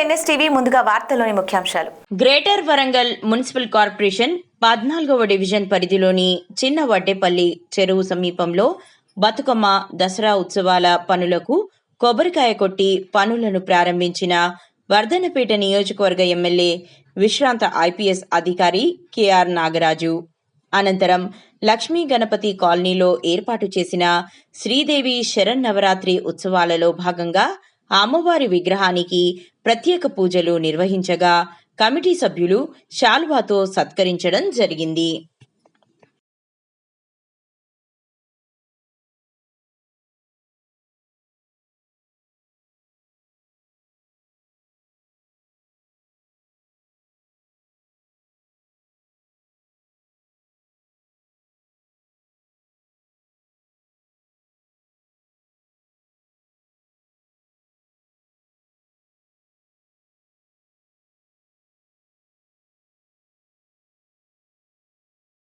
NSTV ముందుగా వార్తల్లోని ముఖ్యాంశాలు. గ్రేటర్ వరంగల్ మున్సిపల్ కార్పొరేషన్ పద్నాలుగవ డివిజన్ పరిధిలోని చిన్న వడ్డేపల్లి చెరువు సమీపంలో బతుకమ్మ దసరా ఉత్సవాల పనులకు కొబ్బరికాయ కొట్టి పనులను ప్రారంభించిన వర్ధనపేట నియోజకవర్గ ఎమ్మెల్యే విశ్రాంత ఐపీఎస్ అధికారి కెఆర్ నాగరాజు. అనంతరం లక్ష్మీ గణపతి కాలనీలో ఏర్పాటు చేసిన శ్రీదేవి శరన్నవరాత్రి ఉత్సవాలలో భాగంగా అమ్మవారి విగ్రహానికి ప్రత్యేక పూజలు నిర్వహించగా కమిటీ సభ్యులు శాల్వాతో సత్కరించడం జరిగింది.